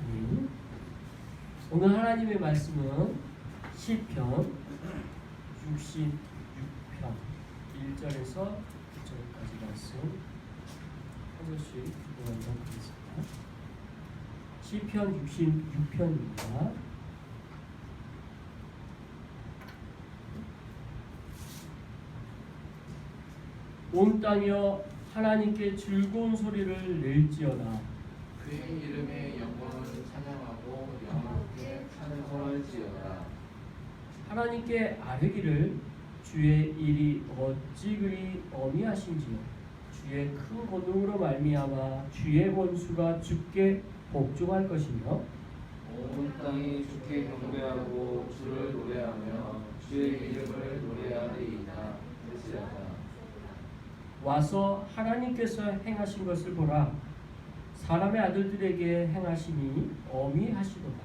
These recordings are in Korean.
아멘. 오늘 하나님의 말씀은 시편 66편 1절에서 9절까지 말씀 한 절씩 교독하도록 하겠습니다. 시편 66편입니다. 온 땅이여 하나님께 즐거운 소리를 낼지어다 그의 이름의 영광을 찬양하고 영원하게 찬송할지어다. 하나님께 아뢰기를 주의 일이 어찌 그리 어미하신지요 주의 큰 권능으로 말미암아 주의 원수가 죽게 복종할 것이며 온 땅이 주께 경배하고 주를 노래하며 주의 이름을 노래하리이다. 할지어다. 와서 하나님께서 행하신 것을 보라 사람의 아들들에게 행하시니 어미하시도다.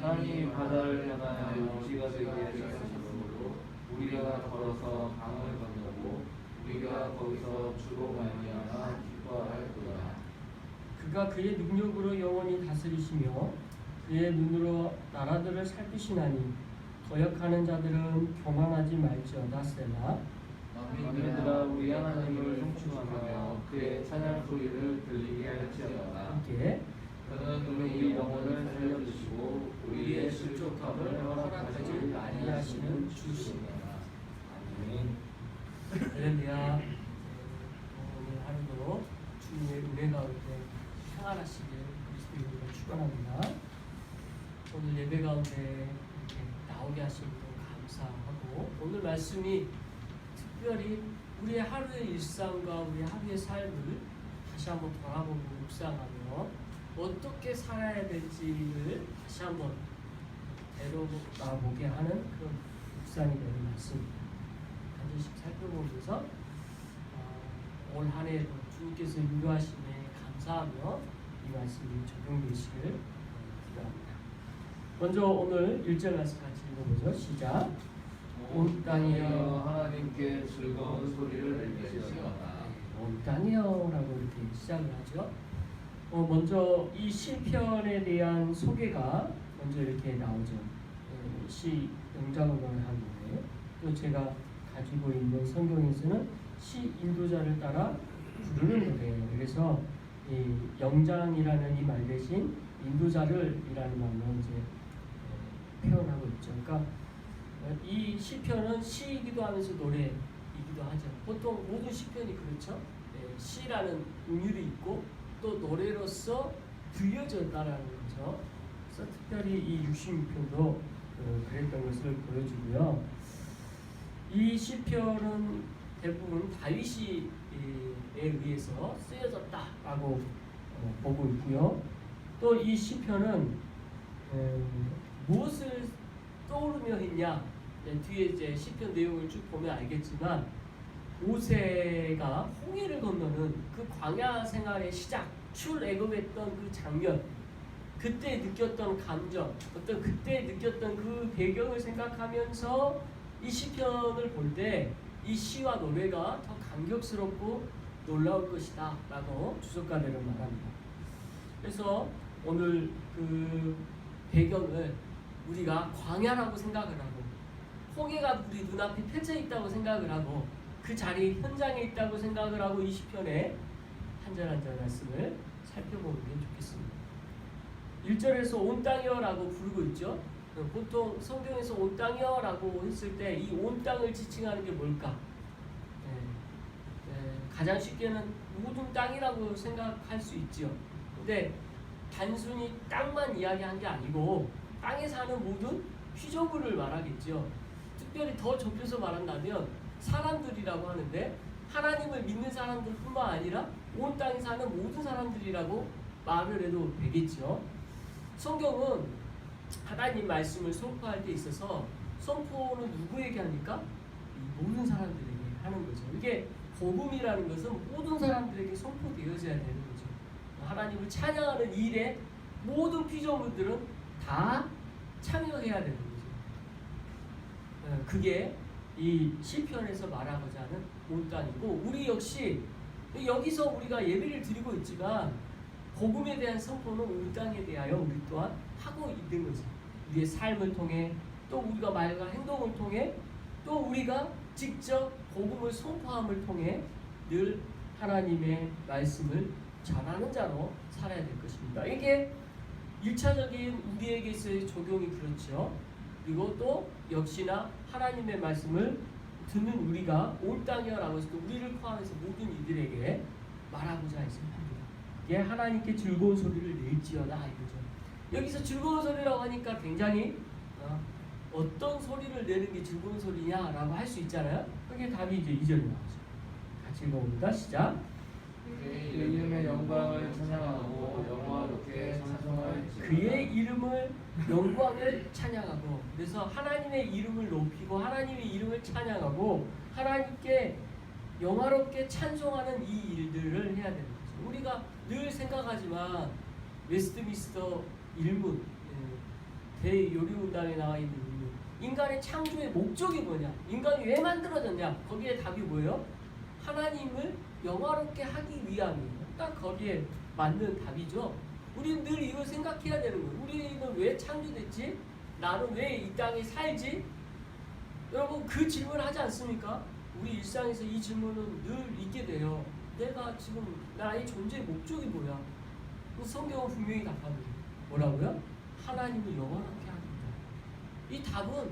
하나님이 바다를 향하여 지가 되게 하셨으므로 우리가 걸어서 강을 건너고 우리가 거기서 주로 말미암아 기뻐할거라. 그가 그의 능력으로 영원히 다스리시며 그의 눈으로 나라들을 살피시나니 거역하는 자들은 교만하지 말지어다 셀라 만민들아 우리 하나님을 송축하며 그의 찬양 소리를 들리게 할지어다. 함께 그는 우리 영혼을 살려주시고 우리의 실족함을 허락하지 아니하시는 주시니라. 아멘. 할렐루야 오늘 하루도 주님의 은혜 가운데 평안하시길 그리스도 이름으로 축원합니다 오늘 예배 가운데 이렇게 나오게 하신 분 감사하고 오늘 말씀이 특별히 우리의 하루의 일상과 우리의 하루의 삶을 다시 한번 돌아보고 묵상하며 어떻게 살아야 될지를 다시 한번 되돌아보게 하는 그런 묵상이 되는 말씀입니다. 한 절씩 살펴보면서 어, 올 한해 주님께서 인도하심에 감사하며 이 말씀이 적용되시길 기도합니다. 먼저 오늘 1절 말씀 같이 읽어보죠. 시작. 온 땅이여 하나님께 즐거운 소리를 내시어다. 온 땅이여라고 이렇게 시작을 하죠. 어, 먼저 이 시편에 대한 소개가 먼저 이렇게 나오죠. 어, 시 영작으로 하는데 또 제가 가지고 있는 성경에서는 시 인도자를 따라 부르는 노래예요. 그래서 이 영장이라는 이 말 대신 인도자를이라는 말로 이제 어, 표현하고 있죠. 그러니까 어, 이 시편은 시이기도 하면서 노래이기도 하죠. 보통 모든 시편이 그렇죠. 예, 시라는 음율이 있고 또 노래로서 들려졌다라는 거죠. 그래서 특별히 이 66편도 어, 그랬던 것을 보여주고요. 이 시편은 대부분 다윗이 에 의해서 쓰여졌다라고 어, 보고 있고요. 또 이 시편은 어, 무엇을 떠오르며 했냐? 네, 뒤에 이제 시편 내용을 쭉 보면 알겠지만 모세가 홍해를 건너는 그 광야 생활의 시작, 출애굽했던 그 장면, 그때 느꼈던 감정, 어떤 그때 느꼈던 그 배경을 생각하면서 이 시편을 볼 때 이 시와 노래가 더 감격스럽고 놀라울 것이다 라고 주석가들은 말합니다. 그래서 오늘 그 배경을 우리가 광야라고 생각을 하고 홍해가 우리 눈앞에 펼쳐 있다고 생각을 하고 그 자리 현장에 있다고 생각을 하고 이 시편에 한절 한절 말씀을 살펴보는 게 좋겠습니다. 1절에서 온 땅이여라고 부르고 있죠. 보통 성경에서 온 땅이여라고 했을 때 이 온 땅을 지칭하는 게 뭘까? 예, 예, 가장 쉽게는 모든 땅이라고 생각할 수 있죠. 근데 단순히 땅만 이야기한 게 아니고 땅에 사는 모든 피조물을 말하겠죠. 특별히 더 좁혀서 말한다면 사람들이라고 하는데 하나님을 믿는 사람들뿐만 아니라 온 땅에 사는 모든 사람들이라고 말을 해도 되겠죠. 성경은 하나님 말씀을 선포할 때 있어서 선포는 누구에게 합니까? 이 모든 사람들에게 하는 거죠. 이게 복음이라는 것은 모든 사람들에게 선포되어져야 되는 거죠. 하나님을 찬양하는 일에 모든 피조물들은 다 참여해야 되는 거죠. 어, 그게 이 시편에서 말하고자 하는 온 땅이고 우리 역시 여기서 우리가 예배를 드리고 있지만 복음에 대한 선포는 온 땅에 대하여 우리 또한 하고 있는 거죠. 우리의 삶을 통해 또 우리가 말과 행동을 통해 또 우리가 직접 복음을 선포함을 통해 늘 하나님의 말씀을 전하는 자로 살아야 될 것입니다. 이게 일차적인 우리에게서의 적용이 그렇죠. 그리고 또 역시나 하나님의 말씀을 듣는 우리가 해서 또 우리를 포함해서 모든 이들에게 말하고자 했습니다. 이게 하나님께 즐거운 소리를 낼지어다 이거죠. 여기서 즐거운 소리라고 하니까 굉장히 어, 떤 소리를 내는 게 즐거운 소리냐라고 할 수 있잖아요. 그게 답이 이제 2절에 나오죠. 같이 읽어봅니다. 시작. 그의 이름의 영광을 찬양하고 찬송할지 그의 이름을 영광을 찬양하고 그래서 하나님의 이름을 높이고 하나님의 이름을 찬양하고 하나님께 영화롭게 찬송하는 이 일들을 해야 되는 거죠. 우리가 늘 생각하지만 웨스트미스터 일문 예, 대요리문답에 나와 있는 일문 인간의 창조의 목적이 뭐냐? 인간이 왜 만들어졌냐? 거기에 답이 뭐예요? 하나님을 영화롭게 하기 위함이에요. 딱 거기에 맞는 답이죠. 우리는 늘 이걸 생각해야 되는 거예요. 우리는 왜 창조됐지? 나는 왜 이 땅에 살지? 여러분 그 질문 하지 않습니까? 우리 일상에서 이 질문은 늘 있게 돼요. 내가 지금 나의 존재의 목적이 뭐야? 성경은 분명히 답합니다. 뭐라고요? 하나님을 영원하게 합니다. 이 답은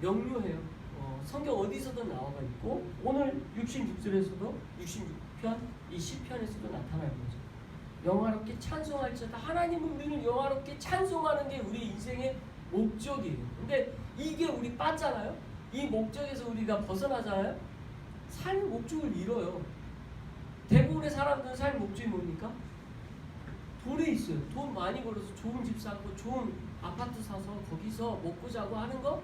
명료해요. 어, 성경 어디서든 나와 있고 오늘 66절에서도 66편 이 시편에서도 나타나는 거죠. 영화롭게 찬송할지어다 하나님은 우리를 영화롭게 찬송하는 게 우리 인생의 목적이에요. 근데 이게 우리 빠잖아요. 이 목적에서 우리가 벗어나잖아요. 삶 목적을 잃어요. 대부분의 사람들은 삶 목적이 뭡니까? 돈에 있어요. 돈 많이 벌어서 좋은 집 사고 좋은 아파트 사서 거기서 먹고 자고 하는 거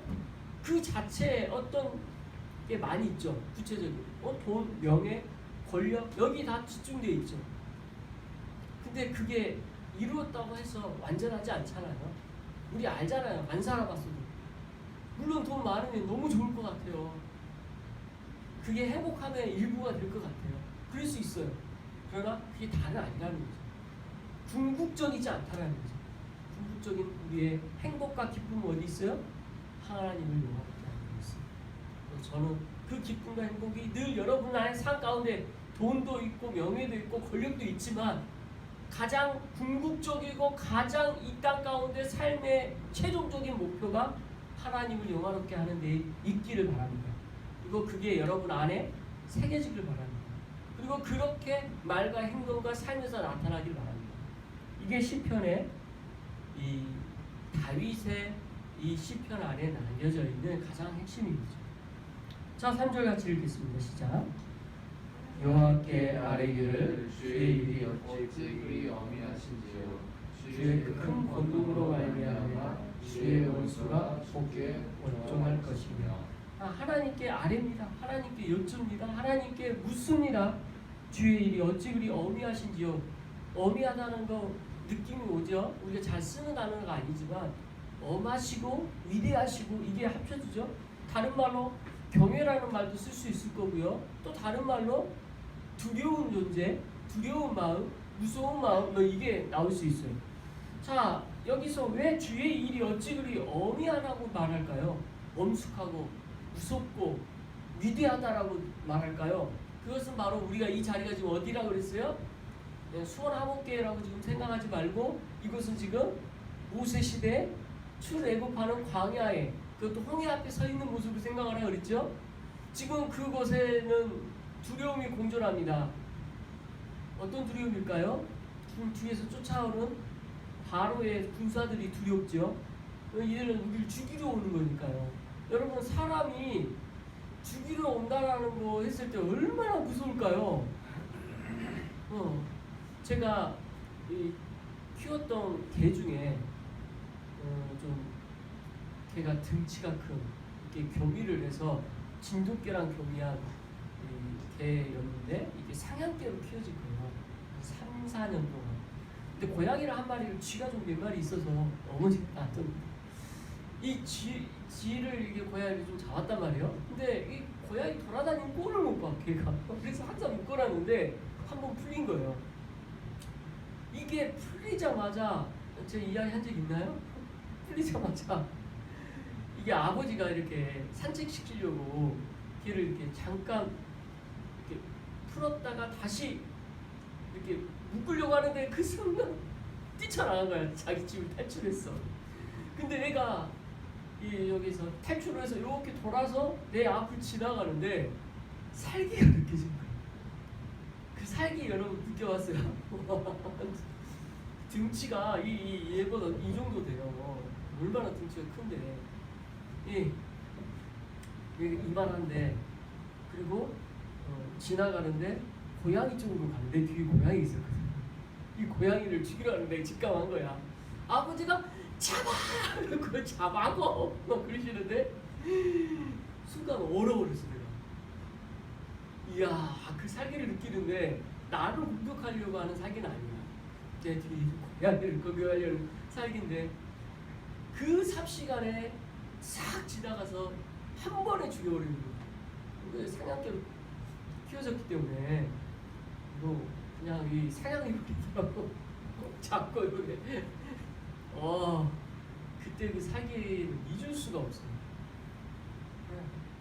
그 자체에 어떤 게 많이 있죠. 구체적인 어, 돈, 명예, 권력 여기 다 집중돼 있죠. 근데 그게 이루었다고 해서 완전하지 않잖아요. 우리 알잖아요. 안 살아봤어도. 물론 돈 많으면 너무 좋을 것 같아요. 그게 행복함의 일부가 될 것 같아요. 그럴 수 있어요. 그러나 그게 다는 아니라는 거죠. 궁극적이지 않다는 거죠. 궁극적인 우리의 행복과 기쁨은 어디 있어요? 하나님을 영화롭게 하는 것입니다. 저는 그 기쁨과 행복이 늘 여러분 안의 삶 가운데 돈도 있고 명예도 있고 권력도 있지만 가장 궁극적이고 가장 이 땅 가운데 삶의 최종적인 목표가 하나님을 영화롭게 하는 데 있기를 바랍니다. 그리고 그게 여러분 안에 새겨지길 바랍니다. 그리고 그렇게 말과 행동과 삶에서 나타나길 바랍니다. 이게 시편의 이 다윗의 이 시편 안에 남겨져 있는 가장 핵심이죠. 자, 3절 같이 읽겠습니다. 시작. 여호와께 아뢰기를 주의 일이 어찌 그리 어미하신지요 주의 그 큰 권능으로 말미암아 주의 원수가 좁게 원종할 것이며 아, 하나님께 아뢰입니다. 하나님께 여쭙니다. 하나님께 묻습니다. 주의 일이 어찌 그리 어미하신지요. 어미하다는 거 느낌이 오죠. 우리가 잘 쓰는 단어가 아니지만 엄하시고 위대하시고 이게 합쳐지죠. 다른 말로 경외라는 말도 쓸 수 있을 거고요. 또 다른 말로 두려운 존재, 두려운 마음, 무서운 마음 뭐 이게 나올 수 있어요. 자 여기서 왜 주의 일이 어찌 그리 어미하다고 말할까요? 엄숙하고 무섭고 위대하다라고 말할까요? 그것은 바로 우리가 이 자리가 지금 어디라고 그랬어요? 네, 수원 하복교회라고 지금 생각하지 말고 이것은 지금 모세 시대 출애굽하는 광야에 그것도 홍해 앞에 서 있는 모습을 생각하라 그랬죠? 지금 그곳에는 두려움이 공존합니다. 어떤 두려움일까요? 지금 뒤에서 쫓아오는 바로의 군사들이 두렵죠. 이들은 우리를 죽이러 오는 거니까요. 여러분 사람이 죽이러 온다라는 거 했을 때 얼마나 무서울까요? 어, 제가 이 키웠던 개 중에 어, 좀 개가 등치가 큰 이렇게 교미를 해서 진돗개랑 교미한 이 개였는데 이게 상향개로 키워진 거예요. 3, 4년 동안. 근데 고양이를 한 마리를 쥐가 좀 몇 마리 있어서 어머니가 놔뒀는데 이 쥐, 쥐를 이게 고양이를 좀 잡았단 말이에요. 근데 이 고양이 돌아다니는 꼴을 못 봐, 걔가. 그래서 항상 묶어놨는데 한 번 풀린 거예요. 이게 풀리자마자 제 이야기 한 적 있나요? 풀리자마자 이게 아버지가 이렇게 산책시키려고 길을 이렇게 잠깐 풀었다가 다시 이렇게 묶으려고 하는데 그 순간 뛰쳐나간 거야. 자기 집을 탈출했어. 근데 애가 이 여기서 탈출을 해서 이렇게 돌아서 내 앞을 지나가는데 살기가 느껴진 거야. 그 살기 여러분 느껴봤어요? 등치가 이, 이 얘보다 이 정도 돼요. 얼마나 등치가 큰데 이 이- 이만한데 그리고 어, 지나가는데 고양이 쪽으로 가는데 뒤에 고양이 있었거든. 이 고양이를 죽이려 하는데 직감한 거야. 아버지가 잡아! 그걸 잡아고 막 그러시는데 순간 얼어버렸어 내가. 이야 그 살기를 느끼는데 나를 공격하려고 하는 살기는 아니야. 내 뒤에 고양이를 공격하려는 살기인데 그 삽시간에 싹 지나가서 한 번에 죽여버리는 거야. 그 사냥개로 키워졌기 때문에 뭐 그냥 이 사냥이 버리더라고 잡고 이렇게 어 그때 그 사기를 잊을 수가 없어요.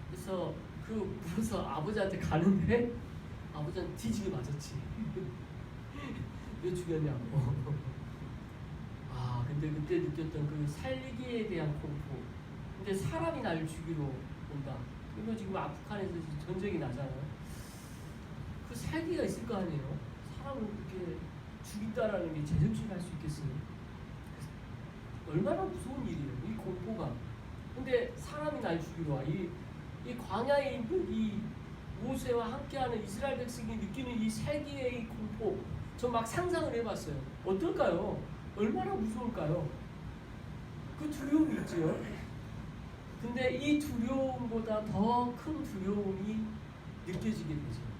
그래서 그 물어서 아버지한테 가는데 아버지한테 뒤지게 맞았지. 왜 죽였냐고. 아 근데 그때 느꼈던 그 살기에 대한 공포. 근데 사람이 날 죽이러 온다. 그리고 지금 아프간에서 전쟁이 나잖아요. 그 살기가 있을 거 아니에요. 사람을 그렇게 죽인다라는 게 제정신이 할수 있겠어요. 얼마나 무서운 일이에요. 이 공포가. 근데 사람이 날 죽이러 와. 이, 이 광야에 있는 이 모세와 함께하는 이스라엘 백성이 느끼는 이 살기의 이 공포. 저 막 상상을 해봤어요. 어떨까요? 얼마나 무서울까요? 그 두려움이 있지요. 근데 이 두려움보다 더 큰 두려움이 느껴지게 되죠.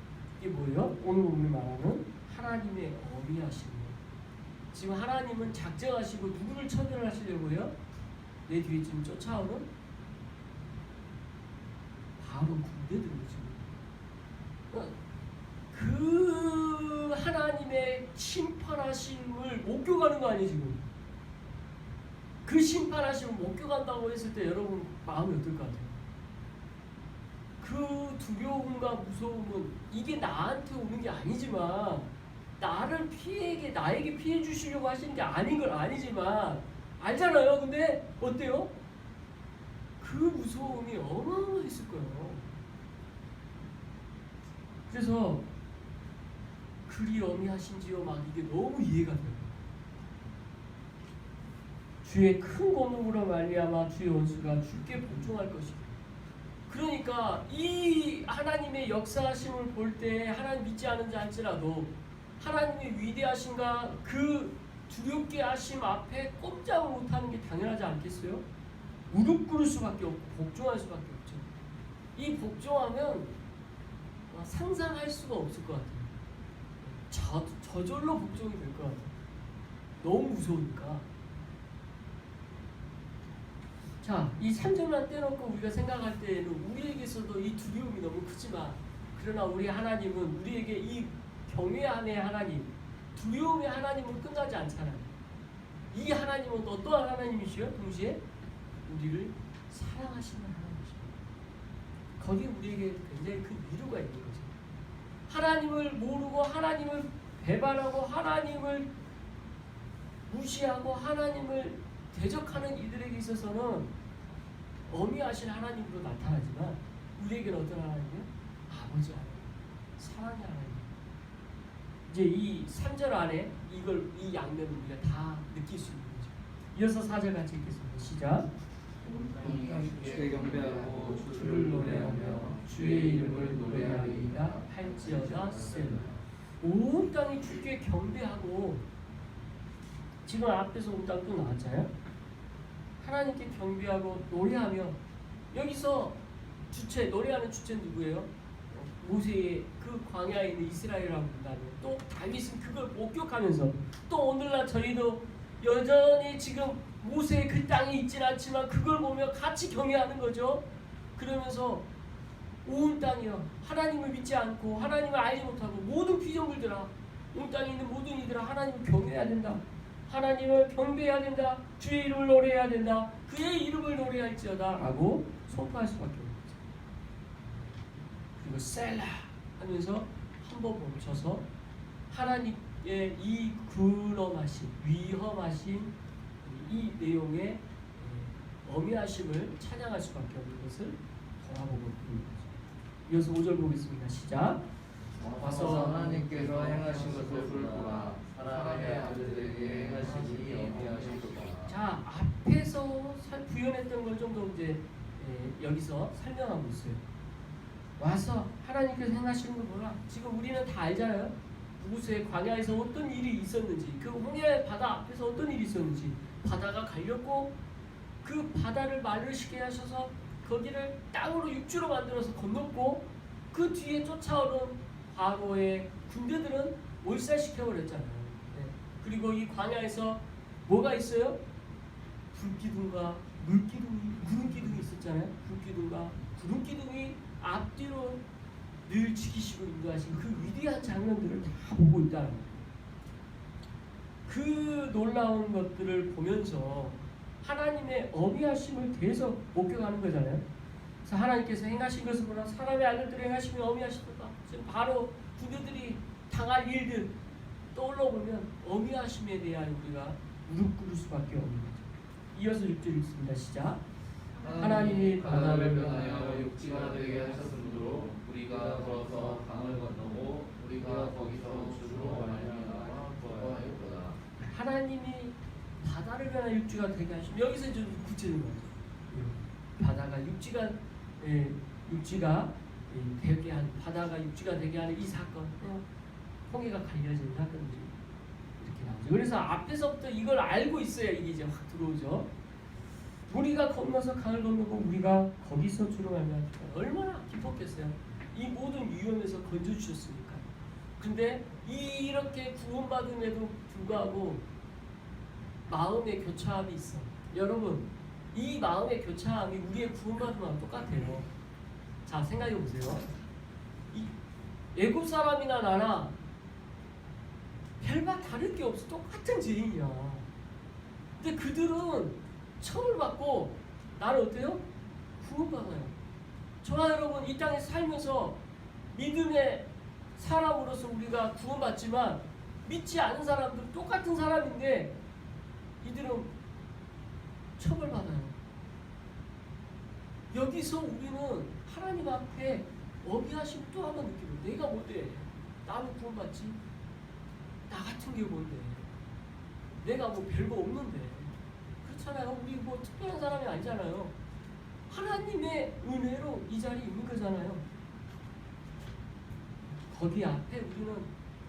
이게 뭐예요? 오늘 우리 말하는 하나님의 어미하심이에요. 지금 하나님은 작정하시고 누구를 처벌하시려고요? 내 뒤에 지금 쫓아오는 바로 군대들을 지금 그 하나님의 심판하심을 목격하는 거 아니에요 지금? 그 심판하심을 목격한다고 했을 때 여러분 마음이 어떨 것 같아요? 그 두려움과 무서움은 이게 나한테 오는 게 아니지만 나를 피해게 나에게 피해 주시려고 하시는 게 아닌 건 아니지만 알잖아요. 근데 어때요? 그 무서움이 어마어마했을 거예요. 그래서 그리 어미하신지요 막 이게 너무 이해가 돼요. 주의 큰 공로로 말미암아 주의 원수가 주께 복종할 것이다. 그러니까 이 하나님의 역사하심을 볼 때 하나님 믿지 않은 자 할지라도 하나님의 위대하심과 그 두렵게 하심 앞에 꼼짝을 못하는 게 당연하지 않겠어요? 무릎 꿇을 수밖에 없고 복종할 수밖에 없죠. 이 복종하면 어, 상상할 수가 없을 것 같아요. 저, 저절로 복종이 될 것 같아요. 너무 무서우니까. 자, 이 3절만 떼놓고 우리가 생각할 때에는 우리에게서도 이 두려움이 너무 크지만 그러나 우리 하나님은 우리에게 이 경외함의 하나님, 두려움의 하나님은 끝나지 않잖아요. 이 하나님은 또 어떠한 하나님이시요? 동시에 우리를 사랑하시는 하나님이십니다. 거기에 우리에게 굉장히 큰 위로가 있는 거죠. 하나님을 모르고 하나님을 배반하고 하나님을 무시하고 하나님을 대적하는 이들에게 있어서는 어미하신 하나님으로 나타나지만 우리에게는 어떤 하나님이요? 아버지 하나님, 사랑의 하나님. 이제 이 3절 안에 이걸 이 양면을 우리가 다 느낄 수 있는 거죠. 이어서 4절 같이 읽겠습니다. 시작. 주께 경배하고 주를 노래하며 주의 이름을 노래하리이다 할지어다 셀라 온 땅이 주께 경배하고 지금 앞에서 온땅또 나왔잖아요 하나님께 경배하고 노래하며 여기서 주체 노래하는 주체 누구예요? 모세의 그 광야에 있는 이스라엘이라고 본다면 또 다윗은 그걸 목격하면서 또 오늘날 저희도 여전히 지금 모세의 그 땅에 있진 않지만 그걸 보며 같이 경외하는 거죠. 그러면서 온 땅이요 하나님을 믿지 않고 하나님을 알지 못하고 모든 피조물들아 온 땅에 있는 모든 이들아 하나님을 경외해야 된다. 하나님을 경배해야 된다. 주의 이름을 노래해야 된다. 그의 이름을 노래할지어다 라고 선포할 수밖에 없는 거죠. 그리고 셀라 하면서 한 번 멈춰서 하나님의 이 근엄하신 위험하신 이 내용의 예, 어미하심을 찬양할 수밖에 없는 것을 돌아보고 있는 거죠. 이어서 5절 보겠습니다. 시작. 와서 하나님께서 행하신 것을 볼보라 사람의 아들에게 자 앞에서 살- 구현했던 걸 좀 더 이제 예, 여기서 설명하고 있어요. 와서 하나님께서 행하시는 거 뭐라? 지금 우리는 다 알잖아요. 무구스의 광야에서 어떤 일이 있었는지, 그 홍해 바다 앞에서 어떤 일이 있었는지, 바다가 갈렸고 그 바다를 마르시게 하셔서 거기를 땅으로 육지로 만들어서 건넜고 그 뒤에 쫓아오는 바로의 군대들은 몰살시켜 버렸잖아요. 네. 그리고 이 광야에서 뭐가 있어요? 불기둥과 물기둥이 구름기둥이 있었잖아요. 불기둥과 구름기둥이 앞뒤로 늘 지키시고 인도하신 그 위대한 장면들을 다 보고 있다는 거예요. 그 놀라운 것들을 보면서 하나님의 어미하심을 계속 목격하는 거잖아요. 그래서 하나님께서 행하신 것을 보나 사람의 아들들이 행하시면 어미하시도다. 지금 바로 군대들이 당할 일들 떠올라 보면 어미하심에 대한 우리가 무릎 꿇을 수밖에 없는 거죠. 이어서 6절 읽습니다. 시작. 하나님이 바다를 변하여 육지가 되게 하셨으므로 우리가 걸어서 강을 건너고 우리가 거기서 주로 말미암아 구하였도다 하나님이 바다를 변한 육지가 되게 하시면 여기서 좀 구체적인 거죠. 예. 바다가 육지가 예, 육지가 예, 되게 한 바다가 육지가 되게 하는 이 사건, 어, 홍해가 갈려진 사건들이 이렇게 나오죠. 그래서 앞에서부터 이걸 알고 있어야 이게 이제 확 들어오죠. 우리가 건너서 강을 건너고 우리가 거기서 주로 말면 얼마나 기뻤겠어요. 이 모든 위험에서 건져 주셨으니까. 근데 이렇게 구원받음에도 불구하고 마음의 교차함이 있어. 여러분, 이 마음의 교차함이 우리의 구원받음하고 똑같아요. 자, 생각해 보세요. 이 애굽 사람이나 나나 별반 다를 게 없어. 똑같은 죄인이야. 근데 그들은 처벌 받고 나는 어때요? 구원받아요. 저와 여러분 이 땅에 살면서 믿음의 사람으로서 우리가 구원받지만 믿지 않은 사람들 똑같은 사람인데 이들은 처벌받아요. 여기서 우리는 하나님 앞에 어미하심 또 한번 느끼고 내가 뭔데? 나는 구원받지? 나 같은 게 뭔데? 내가 뭐 별거 없는데 그렇잖아요. 우리 뭐 특별한 사람이 아니잖아요. 하나님의 은혜로 이 자리에 있는 거잖아요. 거기 앞에 우리는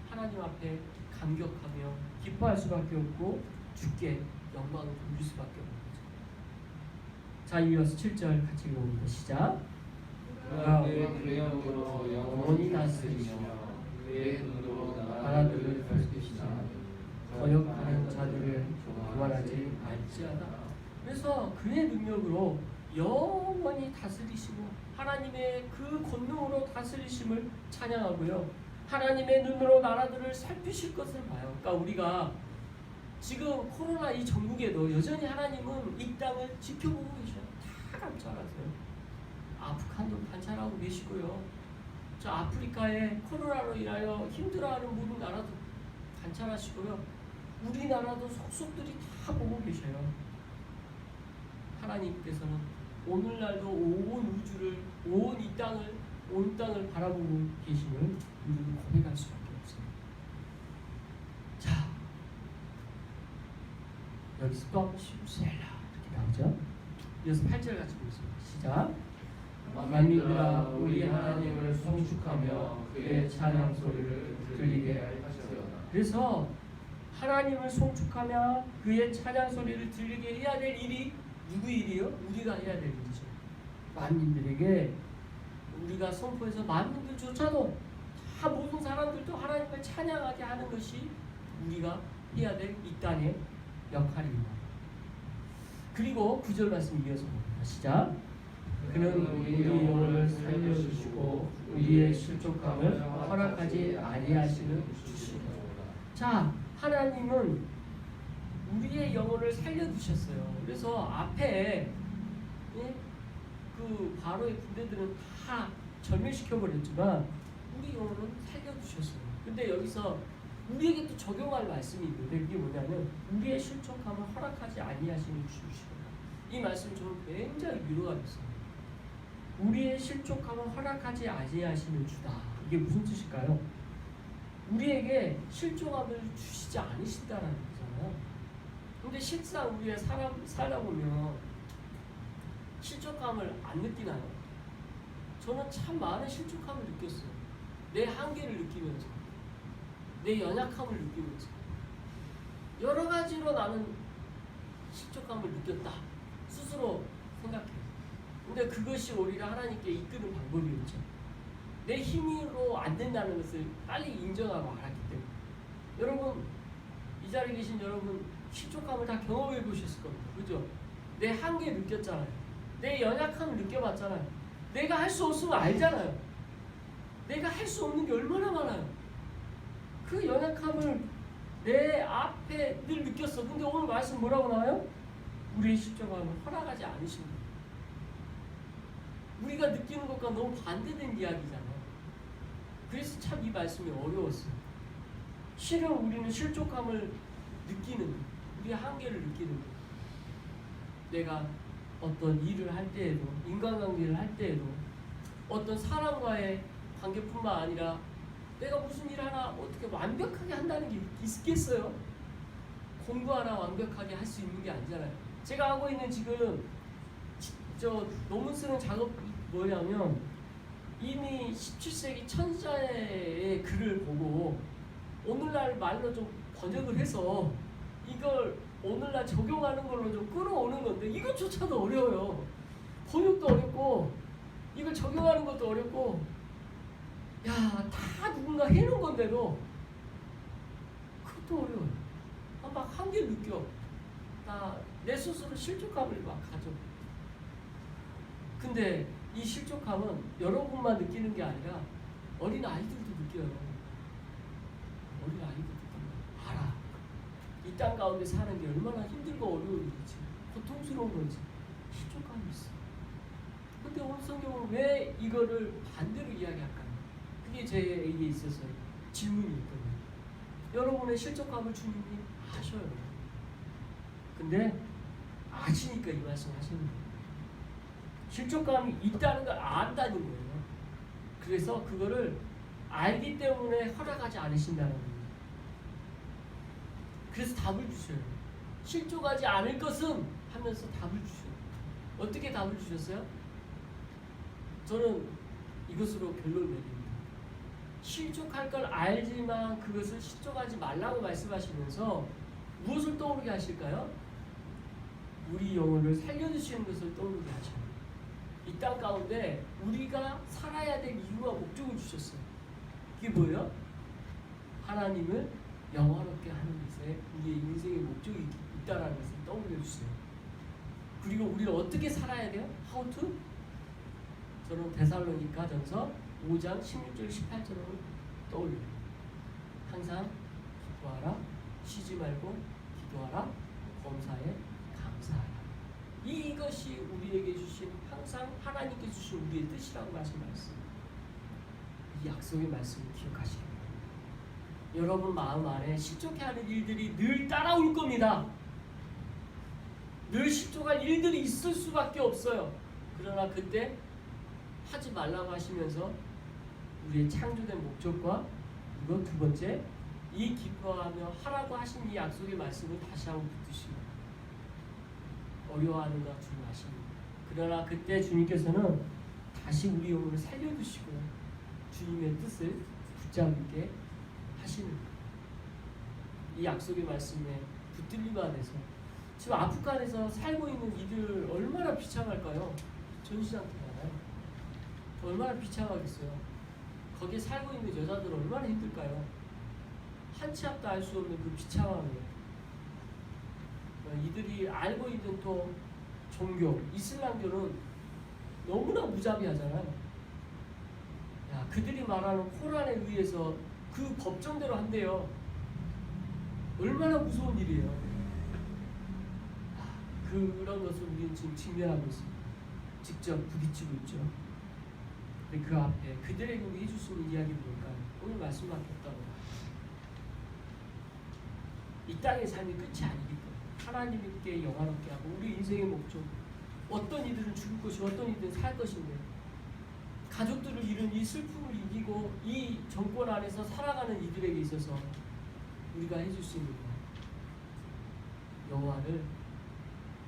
하나님 앞에 감격하며 기뻐할 수밖에 없고 주께 영광을 돌릴 수밖에 없는 거죠. 자, 이어서 7절 같이 읽어봅니다. 시작. 그가 능력으로 영원히 다스리며 그의 눈으로 나라들을 펼치시나 거역하는 자들을 교만하지 말지어다. 그래서 그의 능력으로 영원히 다스리시고 하나님의 그 권능으로 다스리심을 찬양하고요. 하나님의 눈으로 나라들을 살피실 것을 봐요. 그러니까 우리가 지금 코로나 이 전국에도 여전히 하나님은 이 땅을 지켜보고 계셔요. 다 감찰하세요. 아프간도 관찰하고 계시고요. 저 아프리카에 코로나로 인하여 힘들어하는 모든 나라도 관찰하시고요. 우리나라도 속속들이 다 보고 계셔요. 하나님께서는 오늘날도 온 우주를, 온 이 땅을, 온 땅을 바라보고 계심을 우리는 고백할 수밖에 없어요. 자, 여기서 또 한번 셀라 이렇게 나오죠. 이어서 8절 같이 보겠습니다. 시작. 만민들아 우리 하나님을 송축하며 그의 찬양 소리를 들리게 하시려나 그래서 하나님을 송축하며 그의 찬양 소리를 들리게 해야 될 일이 누구 일이요? 우리가 해야 될 일이죠. 만민들에게 우리가 선포해서 만민들조차도 다 모든 사람들도 하나님을 찬양하게 하는 것이 우리가 해야 될 이 땅의 역할입니다. 그리고 구절 말씀 이어서 봅니다. 시작. 그는 우리 영혼을 살려주시고 우리의 실족함을 허락하지 아니하시는 주시고 자, 하나님은 우리의 영혼을 살려두셨어요. 그래서 앞에 예? 그 바로의 군대들은 다 절멸시켜 버렸지만 우리 영혼은 살려두셨어요. 근데 여기서 우리에게 또 적용할 말씀이 있는데 그게 뭐냐면 우리의 실족함을 허락하지 아니하시는 주시구나. 이 말씀 저는 굉장히 위로가 됐어요. 우리의 실족함을 허락하지 아니하시는 주다. 이게 무슨 뜻일까요? 우리에게 실족함을 주시지 않으신다라는 거잖아요. 근데 실상 우리가 사람 살다 보면 실족함을 안 느끼나요? 저는 참 많은 실족함을 느꼈어요. 내 한계를 느끼면서, 내 연약함을 느끼면서 여러 가지로 나는 실족함을 느꼈다. 스스로 생각해요. 근데 그것이 오히려 하나님께 이끄는 방법이었죠. 내 힘으로 안 된다는 것을 빨리 인정하고 알았기 때문에 여러분 이 자리에 계신 여러분 실족함을 다 경험해 보셨을 겁니다. 그죠? 내 한계 느꼈잖아요. 내 연약함을 느껴봤잖아요. 내가 할 수 없으면 알잖아요. 내가 할 수 없는 게 얼마나 많아요. 그 연약함을 내 앞에 늘 느꼈어. 근데 오늘 말씀 뭐라고 나와요? 우리의 실족함을 허락하지 않으십니다. 우리가 느끼는 것과 너무 반대된 이야기잖아요. 그래서 참 이 말씀이 어려웠어요. 실은 우리는 실족함을 느끼는, 우리의 한계를 느끼는 거예요. 내가 어떤 일을 할 때에도, 인간관계를 할 때에도, 어떤 사람과의 관계뿐만 아니라 내가 무슨 일 하나 어떻게 완벽하게 한다는 게 있겠어요? 공부 하나 완벽하게 할 수 있는 게 아니잖아요. 제가 하고 있는 지금 지- 저 논문 쓰는 작업이 뭐냐면 이미 17세기 천자의 글을 보고 오늘날 말로 좀 번역을 해서 이걸 오늘날 적용하는 걸로 좀 끌어오는 건데 이것조차도 어려워요. 번역도 어렵고 이걸 적용하는 것도 어렵고 야 다 누군가 해놓은 건데도 그것도 어려워요. 아, 막 한계를 느껴. 나 내 스스로 실족감을 막 가져. 근데 이 실족함은 여러분만 느끼는 게 아니라 어린 아이들도 느껴요. 어린 아이들도 느껴요. 알아. 이 땅 가운데 사는 게 얼마나 힘들고 어려운 일이지. 고통스러운 거지. 실족감이 있어. 근데 오늘 성경은 왜 이거를 반대로 이야기할까요? 그게 제에게 있어서 질문이 있거든요. 여러분의 실족감을 주님이 아셔요. 근데 아시니까 이 말씀 하시는 거예요. 실족감이 있다는 걸 안다는 거예요. 그래서 그거를 알기 때문에 허락하지 않으신다는 거예요. 그래서 답을 주셔요. 실족하지 않을 것은 하면서 답을 주셔요. 어떻게 답을 주셨어요? 저는 이것으로 결론을 내립니다. 실족할 걸 알지만 그것을 실족하지 말라고 말씀하시면서 무엇을 떠오르게 하실까요? 우리 영혼을 살려주시는 것을 떠오르게 하셔요. 이 땅 가운데 우리가 살아야 될 이유와 목적을 주셨어요. 그게 뭐예요? 하나님을 영화롭게 하는 것에 우리의 인생의 목적이 있다라는 것을 떠올려 주세요. 그리고 우리는 어떻게 살아야 돼요? How to? 저는 데살로니가 전서 5장 16절 18절을 떠올려요. 항상 기도하라, 쉬지 말고 기도하라, 범사에. 이것이 우리에게 주신 항상 하나님께 주신 우리의 뜻이라고 말씀하셨습니다. 이 약속의 말씀을 기억하시기 바랍니다. 여러분 마음 안에 실족해 하는 일들이 늘 따라올 겁니다. 늘 실족할 일들이 있을 수밖에 없어요. 그러나 그때 하지 말라고 하시면서 우리의 창조된 목적과 이거 두 번째 이 기뻐하며 하라고 하신 이 약속의 말씀을 다시 한번 붙드시고 어려워하는가 주님 아십니다. 그러나 그때 주님께서는 다시 우리 영혼을 살려두시고 주님의 뜻을 붙잡게 하시는. 이 약속의 말씀에 붙들림 안에서 지금 아프간에서 살고 있는 이들 얼마나 비참할까요? 전시상태잖아요. 얼마나 비참하겠어요. 거기에 살고 있는 여자들 얼마나 힘들까요? 한치 앞도 알 수 없는 그 비참함이에요. 어, 이들이 알고 있는 또 종교, 이슬람교는 너무나 무자비하잖아요. 야, 그들이 말하는 코란에 의해서 그 법정대로 한대요. 얼마나 무서운 일이에요. 아, 그런 것을 우리는 지금 직면하고 있습니다. 직접 부딪히고 있죠. 그 앞에 그들에게 우리 해줄 수 있는 이야기 보니까 오늘 말씀밖에 없다고. 이 땅의 삶이 끝이 아니기 때문에 하나님께 영화롭게 하고 우리 인생의 목적 어떤 이들은 죽을 것이고 어떤 이들은 살 것인데 가족들을 잃은 이 슬픔을 이기고 이 정권 안에서 살아가는 이들에게 있어서 우리가 해줄 수 있는 것 여호와를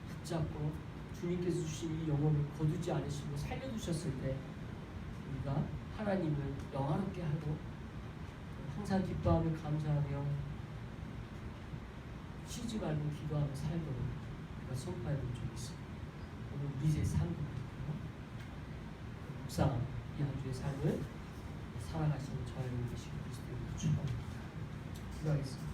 붙잡고 주님께서 주신 이 영혼을 거두지 않으시고 살려두셨을 때 우리가 하나님을 영화롭게 하고 항상 기뻐하며 감사하며 쉬지 말고 기도하며 살도록 우리가 본 적이 있습니다. 오늘 우리 제 삶이거든요. 묵상 이한 주의 삶을 살아가시는 저와 여러분 되시길 그리스도의 축원합니다. 기도하겠습니다.